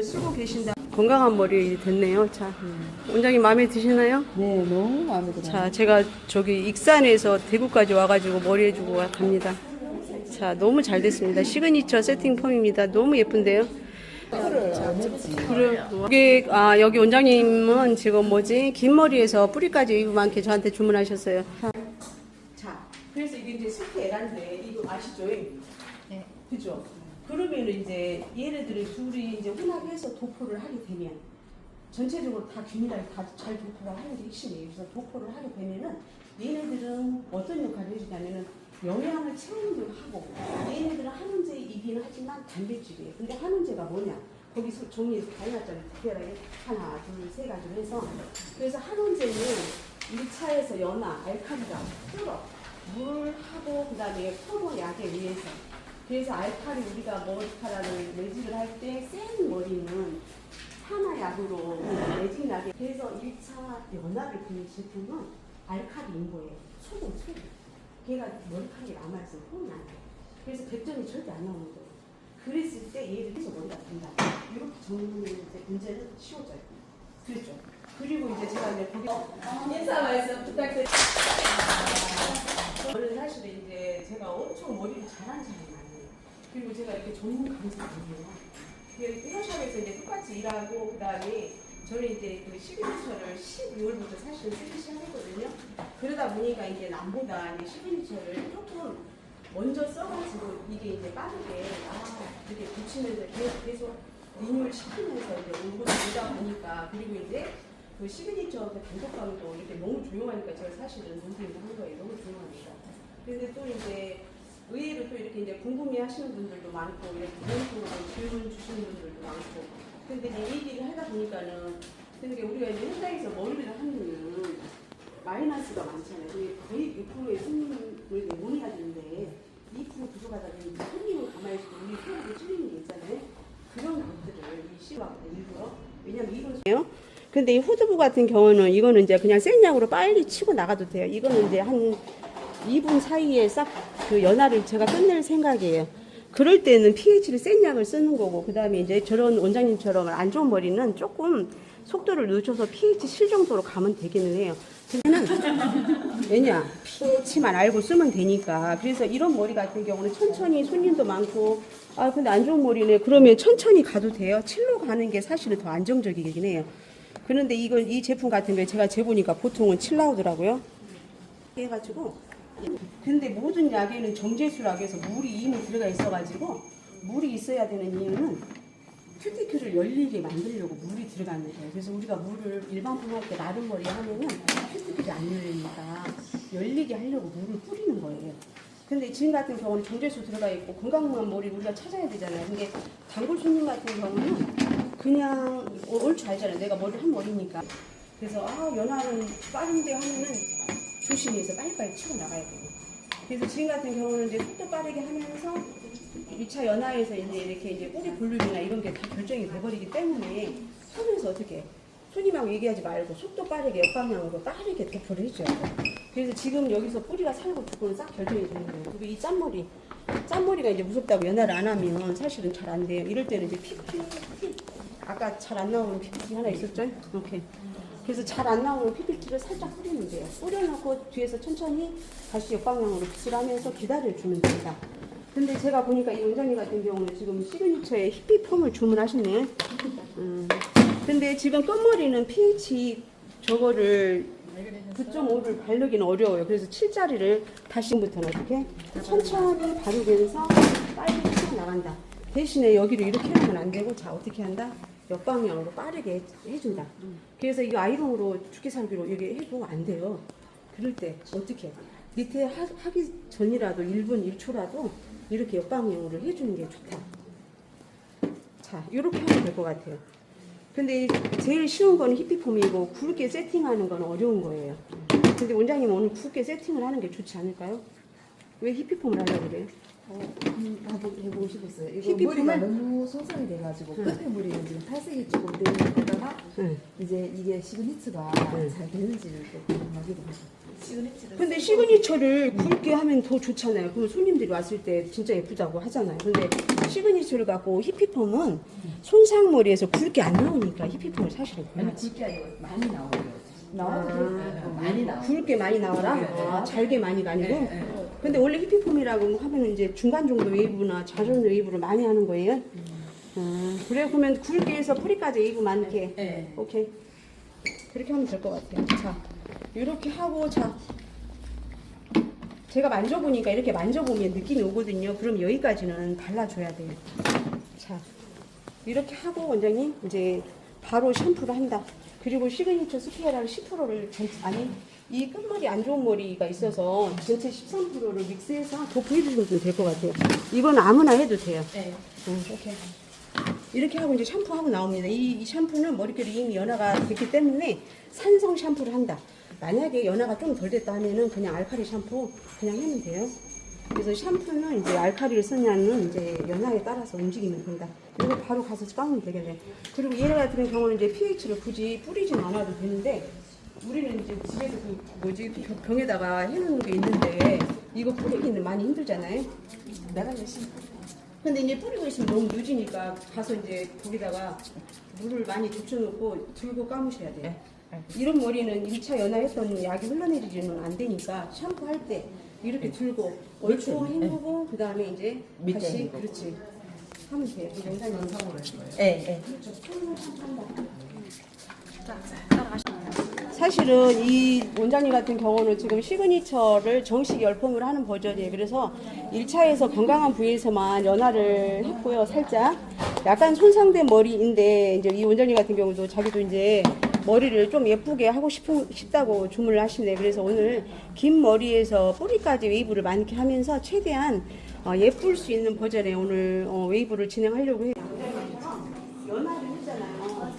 쓰고 계신다. 건강한 머리 됐네요. 자, 원장님 마음에 드시나요? 네, 너무 마음에 들어요. 자, 제가 저기 익산에서 대구까지 와가지고 머리 해주고 갑니다. 자, 너무 잘 됐습니다. 시그니처 세팅 펌입니다. 너무 예쁜데요? 그래, 여기, 아, 여기 원장님은 지금 뭐지? 긴 머리에서 뿌리까지 이만큼 저한테 주문하셨어요. 자, 그래서 이게 이제 실패 에란데, 이거 아시죠? 네. 그죠? 그러면 이제 얘네들이 둘이 이제 혼합해서 도포를 하게 되면 전체적으로 다 균일하게 다 잘 도포를 하는 게 핵심이에요. 그래서 도포를 하게 되면은 얘네들은 어떤 역할을 해주냐면은 영양을 채우는 하고 얘네들은 한원제이긴 하지만 단백질이에요. 근데 한원제가 뭐냐? 거기서 종이에서 다 해놨잖아요. 특별하게 하나, 둘, 세 가지로 해서 그래서 한원제는 1차에서 연화, 알칼리가 뚫어 물하고 그 다음에 포도 약에 의해서 그래서 알칼리 우리가 머리카락을 매직을 할 때 센 머리는 산화약으로 매직 나게 그래서 1차 연화를 부는 제품은 알칼리인 거예요. 소금, 소금. 걔가 머리카락이 남아있어 폼이 안 돼. 그래서 백점이 절대 안 나오는 거예요. 그랬을 때 얘를 해서 머리가 된다. 이렇게 정리는 이제 문제는 쉬워져요. 그렇죠. 그리고 이제 제가 이제 거기 인사 말씀 부탁드립니다. 저는 사실은 이제 제가 엄청 머리를 잘하는 사람이 아니에요. 그리고 제가 이렇게 전문 강사가 아니에요. 헤어샵에서 이제 똑같이 일하고 그다음에 저는 이제 그 시그니처를 12월부터 사실 쓰기 시작했거든요. 그러다 보니까 이제 남보다 이제 시그니처를 조금 먼저 써가지고 이게 이제 빠르게 아 이렇게 붙이면서 계속 계속 리뉴얼 시키면서 이제 오고 오다 보니까 그리고 이제 그 시그니처 그 단독감도 이렇게 너무 조용하니까 제가 사실은 논쟁을 한 거예요. 너무 조용하니까. 근데 또 이제 의외로 또 이렇게 이제 궁금해 하시는 분들도 많고 본인으로 질문 주시는 분들도 많고 근데 이제 얘기를 하다 보니까는 근데 우리가 이제 현장에서 머리를 하면은 마이너스가 많잖아요. 거의 6%의 손님을 내보내야 되는데 2% 부족하다 보니까 손님을 가만히 있고 우리 소득을 줄이는 게 있잖아요. 그런 것들을 이 시각에 일부러 왜냐면 이건 근데 이 후드부 같은 경우는 이거는 이제 그냥 생약으로 빨리 치고 나가도 돼요. 이거는 이제 한 2분 사이에 싹 그 연화를 제가 끝낼 생각이에요. 그럴 때는 pH를 센 약을 쓰는 거고, 그 다음에 이제 저런 원장님처럼 안 좋은 머리는 조금 속도를 늦춰서 pH 실 정도로 가면 되기는 해요. 근데는 왜냐? pH만 알고 쓰면 되니까. 그래서 이런 머리 같은 경우는 천천히 손님도 많고, 아, 근데 안 좋은 머리네. 그러면 천천히 가도 돼요. 칠로 가는 게 사실은 더 안정적이긴 해요. 그런데 이거, 이 제품 같은 게 제가 재보니까 보통은 7 나오더라고요. 해가지고 근데 모든 약에는 정제수락에서 물이 이미 들어가 있어가지고 물이 있어야 되는 이유는 큐티클을 열리게 만들려고 물이 들어가는 거예요. 그래서 우리가 물을 일반품 할때 마른 머리 하면은 큐티클이 안 열리니까 열리게 하려고 물을 뿌리는 거예요. 근데 지금 같은 경우는 정제수 들어가 있고 건강한 머리 우리가 찾아야 되잖아요. 근데 단골 손님 같은 경우는 그냥 올줄 알잖아요. 내가 머리를 한 머리니까. 그래서 아 연화는 빠른데 하면은 조심해서 빨리빨리 치고 나가야 돼요. 그래서 지금 같은 경우는 이제 속도 빠르게 하면서 2차 연화에서 이제 이렇게 이제 뿌리 볼륨이나 이런 게 다 결정이 돼버리기 때문에 손에서 어떻게 해? 손님하고 얘기하지 말고 속도 빠르게 역방향으로 빠르게 도포를 해줘야 돼요. 그래서 지금 여기서 뿌리가 살고 두고는 싹 결정이 되는 거예요. 그리고 이 짠머리, 짠머리가 이제 무섭다고 연화를 안 하면 사실은 잘 안 돼요. 이럴 때는 이제 피피, 피, 아까 잘 안 나오는 피피 하나 있었죠? 이렇게. 그래서 잘 안 나오는 PPT를 살짝 뿌리면 돼요. 뿌려놓고 뒤에서 천천히 다시 역방향으로 빗을 하면서 기다려주면 됩니다. 근데 제가 보니까 이 원장님 같은 경우는 지금 시그니처에 히피 폼을 주문하셨네. 음. 근데 지금 끝머리는 pH 저거를 9.5를 바르기는 어려워요. 그래서 7짜리를 다시부터는 어떻게 천천히 바르면서 빨리 치고 나간다. 대신에 여기를 이렇게 하면 안 되고 자 어떻게 한다? 역방향으로 빠르게 해- 해준다. 그래서 이거 아이롱으로 죽기 살기로 이게 해도 안 돼요. 그럴 때 어떻게 해? 밑에 하, 하기 전이라도 1분 1초라도 이렇게 역방향으로 해주는 게 좋다. 자, 이렇게 하면 될 것 같아요. 근데 제일 쉬운 거는 히피폼이고 굵게 세팅하는 건 어려운 거예요. 근데 원장님 오늘 굵게 세팅을 하는 게 좋지 않을까요? 왜 히피폼을 하려고 그래요? 어, 음, 나도 해보고 싶었어요. 이거 히피 머리가 보면- 너무 손상이 돼가지고 응. 끝에 머리는 지금 탈색이 조금 되다가 응. 이제 이게 시그니처가 응. 잘 되는지를 또 궁금하기도 하고. 시그니처를 근데 시그니처를 굵게 하면 더 좋잖아요. 그럼 손님들이 왔을 때 진짜 예쁘다고 하잖아요. 근데 시그니처를 갖고 히피폼은 손상머리에서 굵게 안 나오니까 히피폼을 사실은. 굵게 아니고 많이 나오고요. 나와도 돼? 아, 많이 나와. 굵게 많이 나와라? 네, 네. 아, 잘게 많이가 아니고? 네, 네. 근데 원래 히피폼이라고 하면 이제 중간 정도 웨이브나 자전 웨이브를 많이 하는 거예요? 아, 그래, 그러면 굵게 해서 뿌리까지 웨이브 많게. 네. 오케이. 그렇게 하면 될 것 같아요. 자, 이렇게 하고, 자. 제가 만져보니까 이렇게 만져보면 느낌이 오거든요. 그럼 여기까지는 발라줘야 돼요. 자, 이렇게 하고 원장님 이제 바로 샴푸를 한다. 그리고 시그니처 스피에라를 10%를 아니 이 끝머리 안 좋은 머리가 있어서 전체 13%를 믹스해서 도포해 주시면 될 것 같아요. 이건 아무나 해도 돼요. 네. 응, 이렇게. 이렇게 하고 이제 샴푸하고 나옵니다. 이, 이 샴푸는 머릿결이 이미 연화가 됐기 때문에 산성 샴푸를 한다. 만약에 연화가 좀 덜 됐다 하면은 그냥 알칼리 샴푸 그냥 하면 돼요. 그래서 샴푸는 이제 알칼리를 쓰냐는 이제 연화에 따라서 움직이면 된다. 이거 바로 가서 까면 되겠네. 그리고 얘 같은 경우는 이제 pH를 굳이 뿌리진 않아도 되는데 우리는 이제 집에서 그 뭐지 병- 병에다가 해놓는 게 있는데 이거 뿌리기는 많이 힘들잖아요. 내가 열심히. 근데 이제 뿌리고 있으면 너무 늦으니까 가서 이제 거기다가 물을 많이 적셔놓고 들고 감으셔야 돼요. 이런 머리는 1차 연화했던 약이 흘러내리지는 안 되니까 샴푸할 때 이렇게 들고 얼추 헹구고 그 다음에 이제 밑에 다시 헹구고. 그렇지 하면 돼요. 그 영상이 영상으로 할 거예요. 네, 네. 사실은 이 원장님 같은 경우는 지금 시그니처를 정식 열펌을 하는 버전이에요. 그래서 1차에서 건강한 부위에서만 연화를 했고요. 살짝. 약간 손상된 머리인데, 이제 이 원장님 같은 경우도 자기도 이제 머리를 좀 예쁘게 하고 싶은, 싶다고 주문을 하시네. 그래서 오늘 긴 머리에서 뿌리까지 웨이브를 많게 하면서 최대한 어, 예쁠 수 있는 버전의 오늘 어, 웨이브를 진행하려고 해요. 연화를 했잖아요.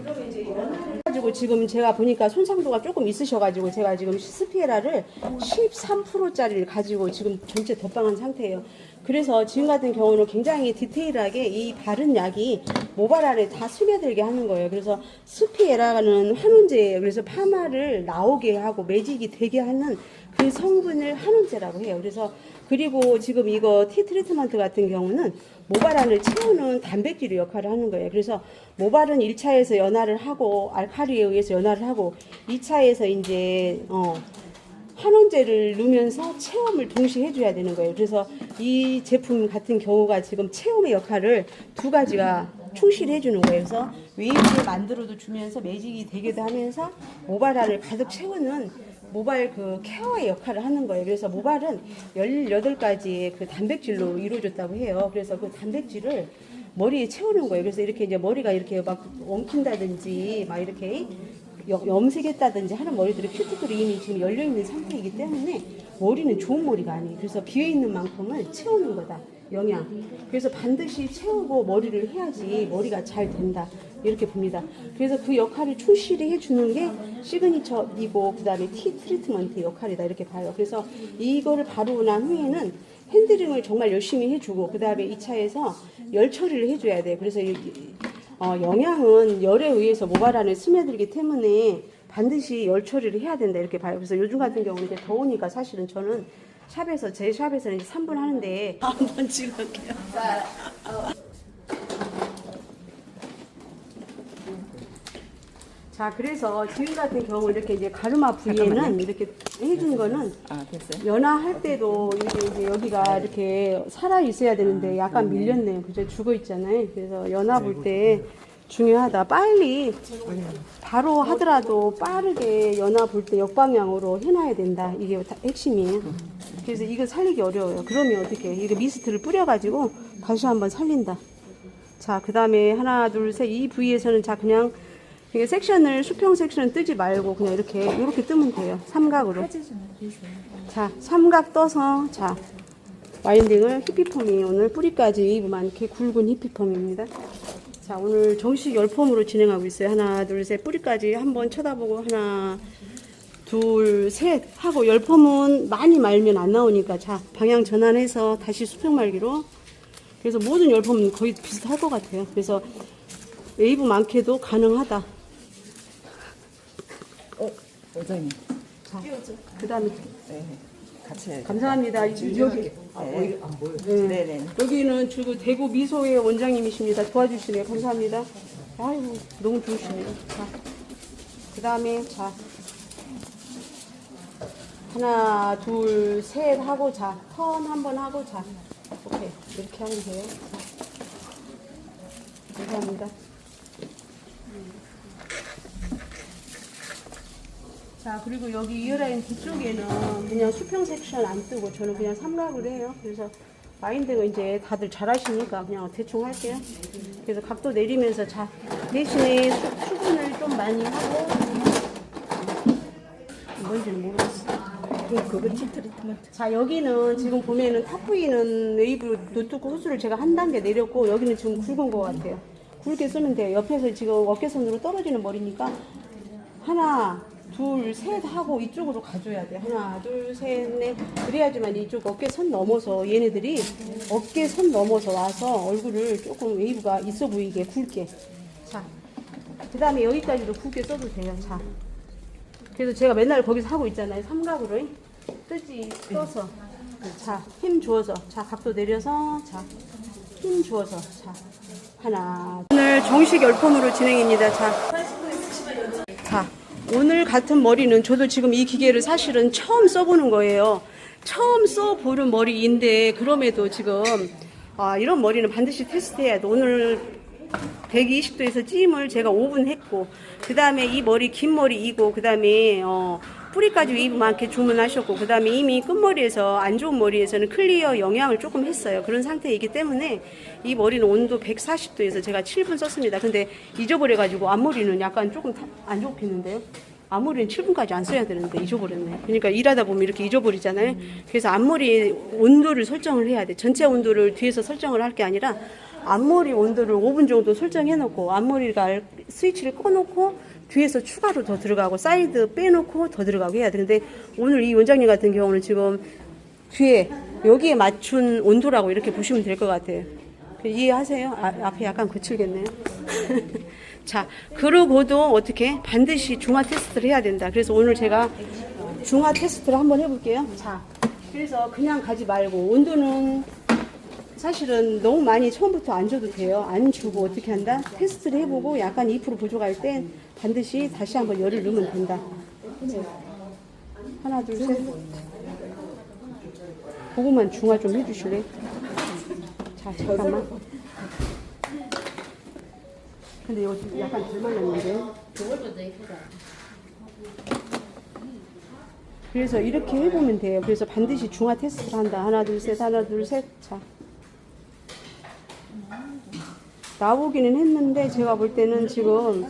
그러면 이제 연화를 가지고 지금 제가 보니까 손상도가 조금 있으셔가지고 제가 지금 스피에라를 13%짜리를 가지고 지금 전체 덧방한 상태예요. 그래서 지금 같은 경우는 굉장히 디테일하게 이 바른 약이 모발 안에 다 스며들게 하는 거예요. 그래서 스피에라는 환원제예요. 그래서 파마를 나오게 하고 매직이 되게 하는 그 성분을 환원제라고 해요. 그래서 그리고 지금 이거 티 트리트먼트 같은 경우는 모발 안을 채우는 단백질의 역할을 하는 거예요. 그래서 모발은 1차에서 연화를 하고 알칼리에 의해서 연화를 하고 2차에서 이제 어 환원제를 넣으면서 체험을 동시에 해줘야 되는 거예요. 그래서 이 제품 같은 경우가 지금 체험의 역할을 두 가지가 충실히 해주는 거예요. 그래서 웨이브를 만들어도 주면서 매직이 되기도 하면서 모발알을 가득 채우는 모발 그 케어의 역할을 하는 거예요. 그래서 모발은 18가지의 그 단백질로 이루어졌다고 해요. 그래서 그 단백질을 머리에 채우는 거예요. 그래서 이렇게 이제 머리가 이렇게 막 엉킨다든지 막 이렇게 염- 염색했다든지 하는 머리들이 큐티클이 지금 열려 있는 상태이기 때문에 머리는 좋은 머리가 아니에요. 그래서 비어 있는 만큼을 채우는 거다. 영양. 그래서 반드시 채우고 머리를 해야지 머리가 잘 된다. 이렇게 봅니다. 그래서 그 역할을 충실히 해주는 게 시그니처이고 그 다음에 티 트리트먼트 역할이다 이렇게 봐요. 그래서 이거를 바르고 난 후에는 핸드링을 정말 열심히 해주고 그 다음에 2차에서 열 처리를 해줘야 돼요. 그래서 이- 어, 영양은 열에 의해서 모발 안에 스며들기 때문에 반드시 열 처리를 해야 된다 이렇게 봐요. 그래서 요즘 같은 경우는 이제 더우니까 사실은 저는 샵에서 제 샵에서는 이제 3분 하는데 한번 찍을게요. 자, 그래서 지금 같은 경우 이렇게 이제 가르마 부위에는 이렇게 해준 거는 아 됐어요? 연화할 때도 이게 이제 여기가 이렇게 살아 있어야 되는데 약간 밀렸네요. 그죠? 죽어 있잖아요. 그래서 연화 볼 때 중요하다. 빨리 바로 하더라도 빠르게 연화 볼 때 역방향으로 해놔야 된다. 이게 다 핵심이에요. 그래서 이거 살리기 어려워요. 그러면 어떻게? 이거 미스트를 뿌려가지고 다시 한번 살린다. 자, 그 다음에 하나, 둘, 셋. 이 부위에서는 자, 그냥 이게 섹션을, 수평 섹션을 뜨지 말고 그냥 이렇게, 이렇게 뜨면 돼요. 삼각으로. 자, 삼각 떠서, 자, 와인딩을 히피펌이 오늘 뿌리까지 웨이브만 이렇게 굵은 히피펌입니다. 자, 오늘 정식 열펌으로 진행하고 있어요. 하나, 둘, 셋. 뿌리까지 한번 쳐다보고, 하나, 둘, 셋. 하고 열펌은 많이 말면 안 나오니까, 자, 방향 전환해서 다시 수평 말기로. 그래서 모든 열펌은 거의 비슷할 것 같아요. 그래서 웨이브 많게도 가능하다. 어 원장님. 자, 그 다음에 네. 같이 해야 돼. 감사합니다. 여기 아, 보이, 안 보여. 네. 네네. 여기는 주로 대구 미소의 원장님이십니다. 도와주시네요. 감사합니다. 아이고 너무 좋으시네요. 자, 그 다음에 자 하나 둘 셋 하고 자 턴 한 번 하고 자 오케이 이렇게 하면 돼요. 자, 감사합니다. 자 그리고 여기 이어라인 뒤쪽에는 그냥 수평 섹션 안 뜨고 저는 그냥 삼각을 해요. 그래서 마인드가 이제 다들 잘 하시니까 그냥 대충 할게요. 그래서 각도 내리면서 자 대신에 수, 수분을 좀 많이 하고 뭔지는 모르겠어. 그, 그거 치 트리트먼트. 자 여기는 지금 보면은 탑부위는 웨이브 노트크 호수를 제가 한 단계 내렸고 여기는 지금 굵은 것 같아요. 굵게 쓰면 돼요. 옆에서 지금 어깨선으로 떨어지는 머리니까 하나 둘 셋 하고 이쪽으로 가줘야 돼. 하나 둘 셋 넷 그래야지만 이쪽 어깨선 넘어서 얘네들이 어깨선 넘어서 와서 얼굴을 조금 웨이브가 있어 보이게 굵게. 자 그 다음에 여기까지도 굵게 써도 돼요. 자 그래서 제가 맨날 거기서 하고 있잖아요. 삼각으로 뜨지 떠서 자 힘 주어서 자 각도 내려서 자 힘 주어서 자 하나 오늘 정식 열펌으로 진행입니다. 자, 자 오늘 같은 머리는 저도 지금 이 기계를 사실은 처음 써보는 거예요. 처음 써보는 머리인데 그럼에도 지금 아, 이런 머리는 반드시 테스트해야 돼. 오늘 120도에서 찜을 제가 5분 했고 그 다음에 이 머리 긴 머리 이고 그 다음에 어, 뿌리까지 많게 주문하셨고 그 다음에 이미 끝머리에서 안 좋은 머리에서는 클리어 영양을 조금 했어요 그런 상태이기 때문에 이 머리는 온도 140도에서 제가 7분 썼습니다 근데 잊어버려 가지고 앞머리는 약간 조금 타- 안 좋겠는데요 앞머리는 7분까지 안 써야 되는데 잊어버렸네. 그러니까 일하다 보면 이렇게 잊어버리잖아요. 그래서 앞머리 온도를 설정을 해야 돼. 전체 온도를 뒤에서 설정을 할 게 아니라 앞머리 온도를 5분 정도 설정해 놓고 앞머리가 스위치를 꺼 놓고 뒤에서 추가로 더 들어가고 사이드 빼놓고 더 들어가고 해야 돼. 근데 오늘 이 원장님 같은 경우는 지금 뒤에 여기에 맞춘 온도라고 이렇게 보시면 될 것 같아요. 그 이해하세요? 아, 앞에 약간 거칠겠네요. 자, 그러고도 어떻게 반드시 중화 테스트를 해야 된다. 그래서 오늘 제가 중화 테스트를 한번 해볼게요. 자, 그래서 그냥 가지 말고 온도는 사실은 너무 많이 처음부터 안 줘도 돼요. 안 주고 어떻게 한다? 테스트를 해보고 약간 2% 부족할 땐 반드시 다시 한번 열을 넣으면 된다. 하나, 둘, 셋. 그거만 중화 좀 해주실래? 자, 잠깐만. 근데 이거 약간 덜 말랐는데. 그래서 이렇게 해보면 돼요. 그래서 반드시 중화 테스트를 한다. 하나, 둘, 셋, 하나, 둘, 셋. 자. 나오기는 했는데 제가 볼 때는 지금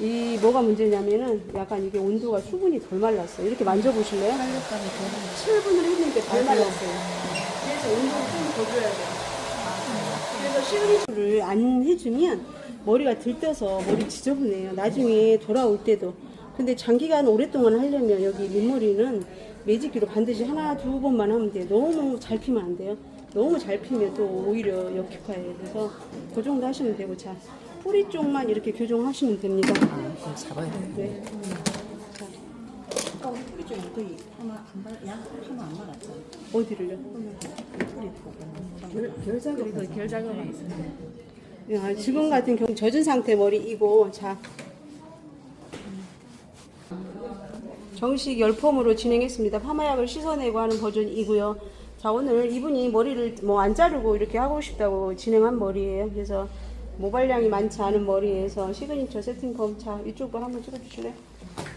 이 뭐가 문제냐면은 약간 이게 온도가 수분이 덜 말랐어요. 이렇게 만져보실래요? 7분을 했는데 덜 말랐어요. 그래서 온도를 좀더 줘야 돼요. 그래서 시그니처를 안 해주면 머리가 들떠서 머리 지저분해요. 나중에 돌아올 때도. 근데 장기간 오랫동안 하려면 여기 밑머리는 매직기로 반드시 하나 두 번만 하면 돼요. 너무 잘 피면 안 돼요. 너무 잘 피면 또 오히려 역효과예요. 그래서 그 정도 하시면 되고 자 뿌리 쪽만 이렇게 교정하시면 됩니다. 아, 잡아야 돼. 네. 어, 뿌리 좀 거의 하나 안 말, 양 하나 안 말았죠. 어디를요? 결, 결작업에서 결작업에 야, 지금 같은 경우 젖은 상태 머리이고 자 정식 열펌으로 진행했습니다. 파마약을 씻어내고 하는 버전이고요. 자 오늘 이분이 머리를 뭐 안 자르고 이렇게 하고 싶다고 진행한 머리예요. 그래서 모발량이 많지 않은 머리에서 시그니처 세팅펌 자 이쪽으로 한번 찍어주실래요?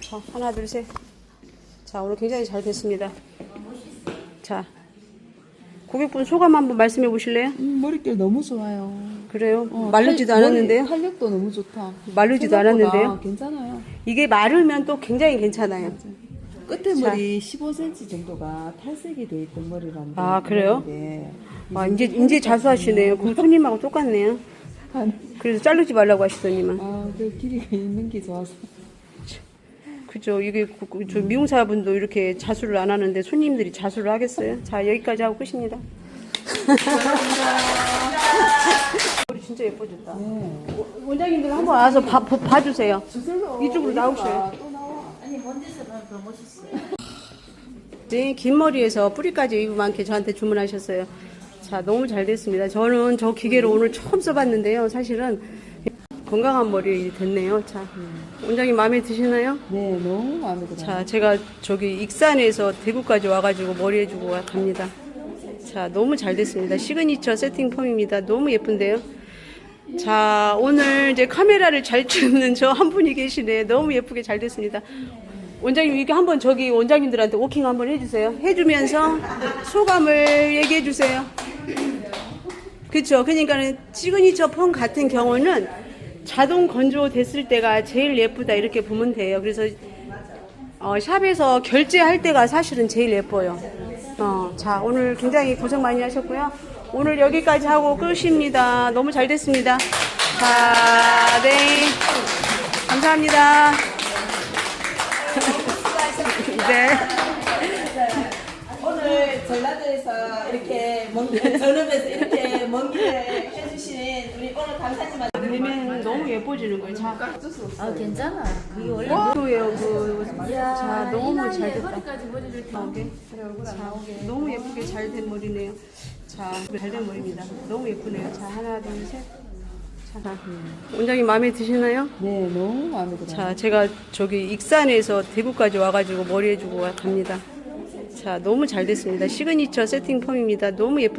자 하나 둘 셋. 자 오늘 굉장히 잘 됐습니다. 자 고객분 소감 한번 말씀해 보실래요? 음, 머릿결 너무 좋아요. 그래요? 어, 마르지도 탄- 않았는데요? 탄력도 너무 좋다. 마르지도 않았는데요? 괜찮아요. 이게 마르면 또 굉장히 괜찮아요. 끝에 머리 15cm 정도가 탈색이 돼 있던 머리라는데. 아, 그래요? 머리인데 아, 이제, 이제 자수하시네요. 그럼 손님하고 똑같네요. 한- 그래서 자르지 말라고 하시더니만. 아, 그 길이가 있는 게 좋아서. 그죠. 이게, 그- 그- 저 미용사분도 이렇게 자수를 안 하는데 손님들이 자수를 하겠어요? 자, 여기까지 하고 끝입니다. 머리 진짜 예뻐졌다. 원- 원장님들 한번 와서 봐, 봐- 봐주세요. 이쪽으로 나오셔요. 네, 긴 머리에서 뿌리까지 이만큼 저한테 주문하셨어요. 자, 너무 잘 됐습니다. 저는 저 기계를 오늘 처음 써봤는데요. 사실은 건강한 머리 됐네요. 자, 원장님 마음에 드시나요? 네, 너무 마음에 들어요. 자, 제가 저기 익산에서 대구까지 와가지고 머리 해주고 갑니다. 자, 너무 잘 됐습니다. 시그니처 세팅 펌입니다. 너무 예쁜데요? 자, 오늘 이제 카메라를 잘 찍는 저 한 분이 계시네. 너무 예쁘게 잘 됐습니다. 원장님, 이게 한번 저기 원장님들한테 워킹 한번 해주세요. 해주면서 소감을 얘기해 주세요. 그쵸. 그러니까 시그니처 펌 같은 경우는 자동 건조 됐을 때가 제일 예쁘다 이렇게 보면 돼요. 그래서 어, 샵에서 결제할 때가 사실은 제일 예뻐요. 어, 자, 오늘 굉장히 고생 많이 하셨고요. 오늘 여기까지 하고 끝입니다. 너무 잘 됐습니다. 자, 네. 감사합니다. 네. 오늘 전라도에서 이렇게 먼 길, 전업에서 이렇게 먼 길을 해주신 우리 오늘 되면 너무 예뻐지는 거예요. 자, 아 괜찮아. 그게 원래 예요 그. 자, 너무 잘 됐다. 머리까지 머리를 나오게. 자, 너무 예쁘게 잘 된 머리네요. 자, 잘 된 머리입니다. 너무 예쁘네요. 자, 하나, 둘, 셋. 자, 원장님 마음에 드시나요? 네, 너무 마음에 들어요. 자, 제가 저기 익산에서 대구까지 와가지고 머리 해주고 갑니다. 자, 너무 잘 됐습니다. 시그니처 세팅 펌입니다. 너무 예쁜.